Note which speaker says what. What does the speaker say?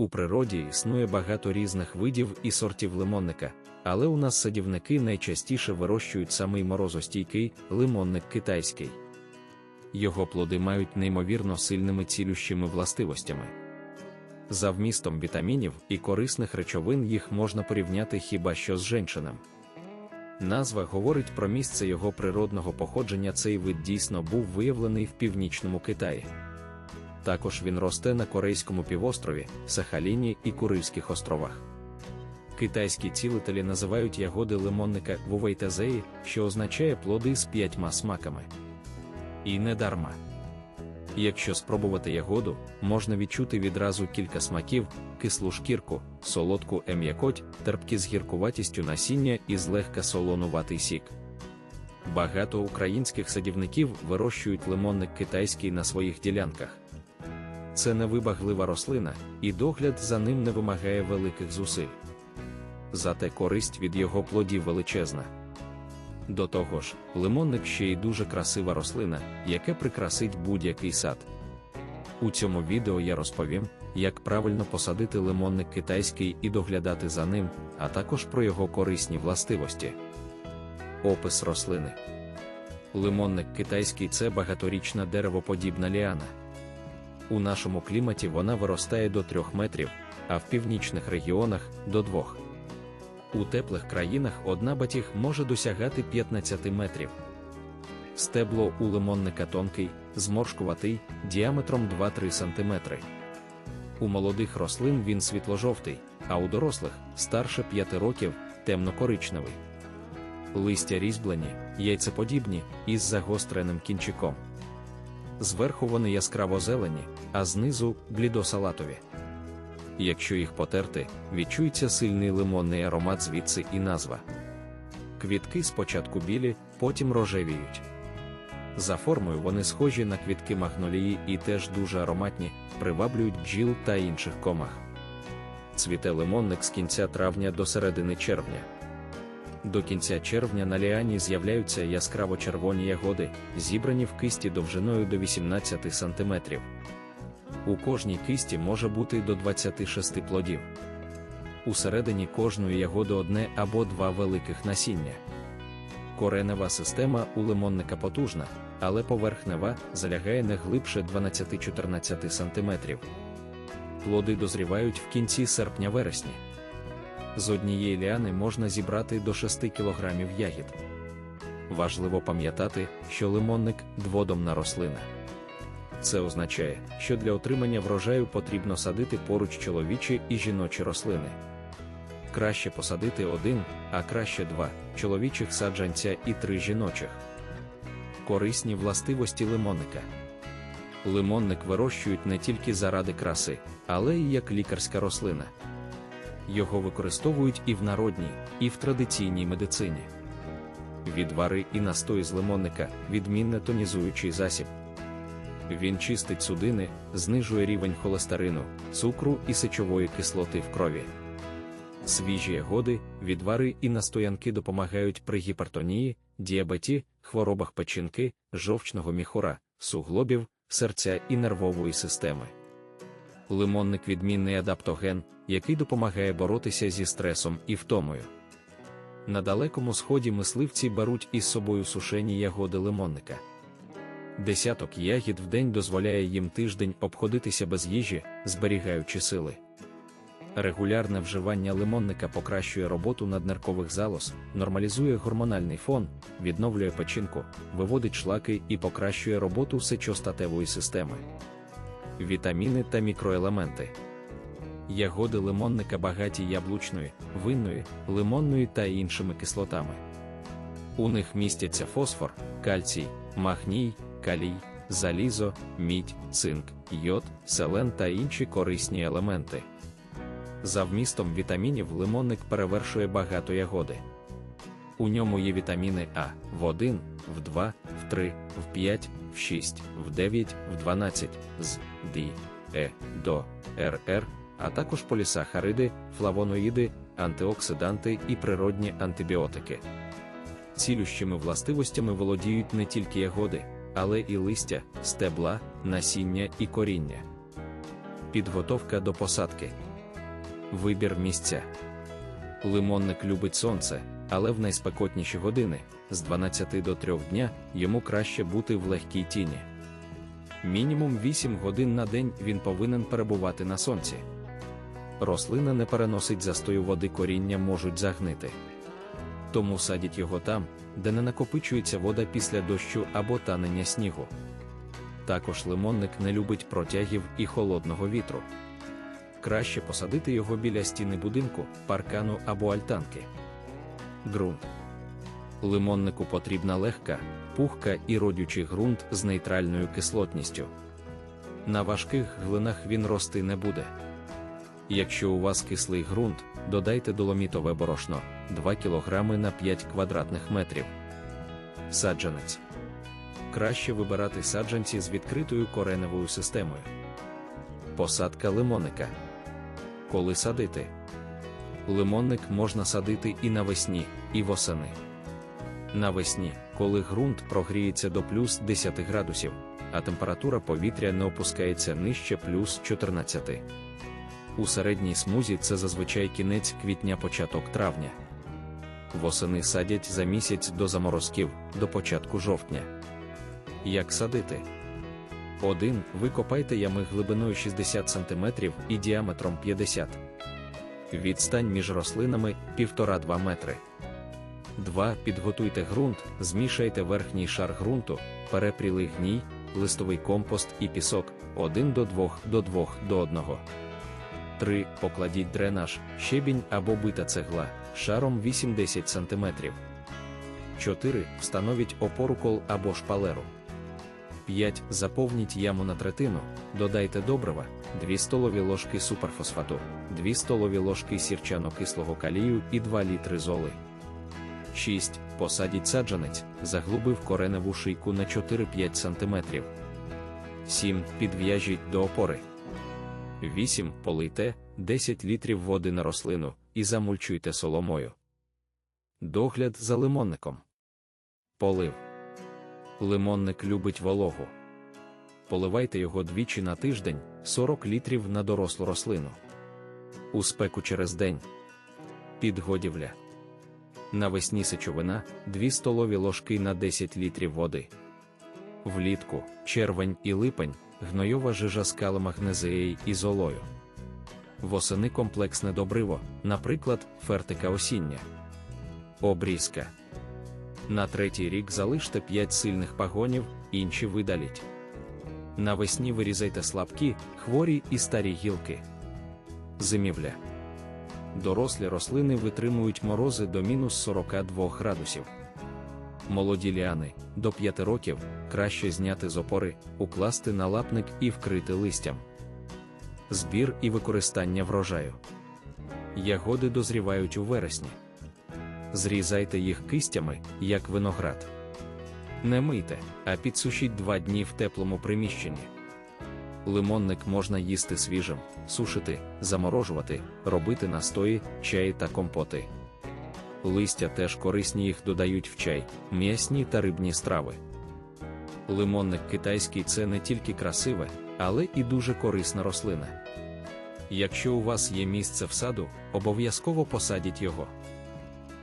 Speaker 1: У природі існує багато різних видів і сортів лимонника, але у нас садівники найчастіше вирощують самий морозостійкий лимонник китайський. Його плоди мають неймовірно сильними цілющими властивостями. За вмістом вітамінів і корисних речовин їх можна порівняти хіба що з женшином. Назва говорить про місце його природного походження. Цей вид дійсно був виявлений в північному Китаї. Також він росте на Корейському півострові, Сахаліні і Курильських островах. Китайські цілителі називають ягоди лимонника вувейтазеї, що означає плоди з п'ятьма смаками. І не дарма. Якщо спробувати ягоду, можна відчути відразу кілька смаків, кислу шкірку, солодку ем'якоть, терпкі з гіркуватістю насіння і злегка солонуватий сік. Багато українських садівників вирощують лимонник китайський на своїх ділянках. Це невибаглива рослина, і догляд за ним не вимагає великих зусиль. Зате користь від його плодів величезна. До того ж, лимонник ще й дуже красива рослина, яка прикрасить будь-який сад. У цьому відео я розповім, як правильно посадити лимонник китайський і доглядати за ним, а також про його корисні властивості. Опис рослини. Лимонник китайський це багаторічна деревоподібна ліана. У нашому кліматі вона виростає до 3 метрів, а в північних регіонах до 2. У теплих країнах одна батіг може досягати 15 метрів. Стебло у лимонника тонкий, зморшкуватий, діаметром 2-3 см. У молодих рослин він світло-жовтий, а у дорослих старше 5 років темно-коричневий. Листя різьблені, яйцеподібні із загостреним кінчиком. Зверху вони яскраво зелені, а знизу блідосалатові. Якщо їх потерти, відчується сильний лимонний аромат звідси і назва. Квітки спочатку білі, потім рожевіють. За формою вони схожі на квітки магнолії і теж дуже ароматні, приваблюють бджіл та інших комах. Цвіте лимонник з кінця травня до середини червня. До кінця червня на ліані з'являються яскраво червоні ягоди, зібрані в кисті довжиною до 18 см. У кожній кисті може бути до 26 плодів. Усередині кожної ягоди одне або два великих насіння. Коренева система у лимонника потужна, але поверхнева залягає не глибше 12-14 см. Плоди дозрівають в кінці серпня-вересні. З однієї ліани можна зібрати до 6 кг ягід. Важливо пам'ятати, що лимонник дводомна рослина. Це означає, що для отримання врожаю потрібно садити поруч чоловічі і жіночі рослини. Краще посадити один, а краще два чоловічих саджанця і три жіночих. Корисні властивості лимонника. Лимонник вирощують не тільки заради краси, але й як лікарська рослина. Його використовують і в народній, і в традиційній медицині. Відвари і настой з лимонника відмінне тонізуючий засіб. Він чистить судини, знижує рівень холестерину, цукру і сечової кислоти в крові. Свіжі ягоди, відвари і настоянки допомагають при гіпертонії, діабеті, хворобах печінки, жовчного міхура, суглобів, серця і нервової системи. Лимонник відмінний адаптоген, який допомагає боротися зі стресом і втомою. На далекому сході мисливці беруть із собою сушені ягоди лимонника. Десяток ягід в день дозволяє їм тиждень обходитися без їжі, зберігаючи сили. Регулярне вживання лимонника покращує роботу наднеркових залоз, нормалізує гормональний фон, відновлює печінку, виводить шлаки і покращує роботу сечостатевої системи. Вітаміни та мікроелементи. Ягоди лимонника багаті яблучної, винної, лимонної та іншими кислотами. У них містяться фосфор, кальцій, магній, калій, залізо, мідь, цинк, йод, селен та інші корисні елементи. За вмістом вітамінів лимонник перевершує багато ягоди. У ньому є вітаміни А в 1, в 2, в 3, в 5, в 6, в 9, в 12, з Д, Е, до, РР, а також полісахариди, флавоноїди, антиоксиданти і природні антибіотики. Цілющими властивостями володіють не тільки ягоди, але і листя, стебла, насіння і коріння. Підготовка до посадки. Вибір місця. Лимонник любить сонце, але в найспекотніші години з 12 до 3 дня йому краще бути в легкій тіні. Мінімум 8 годин на день він повинен перебувати на сонці. Рослина не переносить застою води коріння можуть загнити. Тому садіть його там, де не накопичується вода після дощу або танення снігу. Також лимонник не любить протягів і холодного вітру. Краще посадити його біля стіни будинку, паркану або альтанки. Ґрунт. Лимоннику потрібна легка, пухка і родючий ґрунт з нейтральною кислотністю. На важких глинах він рости не буде. Якщо у вас кислий ґрунт, додайте доломітове борошно 2 кг на 5 квадратних метрів. Саджанець. Краще вибирати саджанці з відкритою кореневою системою. Посадка лимонника. Коли садити? Лимонник можна садити і навесні, і восени. Навесні, коли ґрунт прогріється до плюс 10 градусів, а температура повітря не опускається нижче плюс 14. У середній смузі це зазвичай кінець квітня-початок травня. Восени садять за місяць до заморозків, до початку жовтня. Як садити? 1. Викопайте ями глибиною 60 см і діаметром 50 Відстань між рослинами 1,5-2 метри. 2. Підготуйте ґрунт, змішайте верхній шар ґрунту, перепрілий гній, листовий компост і пісок 1 до 2 до 2 до 1. 3. Покладіть дренаж, щебінь або бита цегла шаром 8-10 см. 4. Встановіть опору кол або шпалеру. 5. Заповніть яму на третину, додайте добрива, 2 столові ложки суперфосфату, 2 столові ложки сірчано-кислого калію і 2 літри золи. 6. Посадіть саджанець, заглубив кореневу шийку на 4-5 см. 7. Підв'яжіть до опори. 8. Полийте 10 літрів води на рослину і замульчуйте соломою. Догляд за лимонником. Полив. Лимонник любить вологу. Поливайте його двічі на тиждень 40 літрів на дорослу рослину. У спеку через день. Підгодівля. Навесні сечовина 2 столові ложки на 10 літрів води. Влітку, червень і липень, гнойова жижа з каломагнезеєю і золою. Восени комплексне добриво, наприклад, фертика осіння. Обрізка. На третій рік залиште 5 сильних пагонів, інші видаліть. Навесні вирізайте слабкі, хворі і старі гілки. Зимівля. Дорослі рослини витримують морози до мінус 42 градусів. Молоді ліани до 5 років краще зняти з опори, укласти на лапник і вкрити листям. Збір і використання врожаю. Ягоди дозрівають у вересні. Зрізайте їх кистями, як виноград. Не мийте, а підсушіть 2 дні в теплому приміщенні. Лимонник можна їсти свіжим, сушити, заморожувати, робити настої, чаї та компоти. Листя теж корисні їх додають в чай, м'ясні та рибні страви. Лимонник китайський це не тільки красиве, але і дуже корисна рослина. Якщо у вас є місце в саду, обов'язково посадіть його.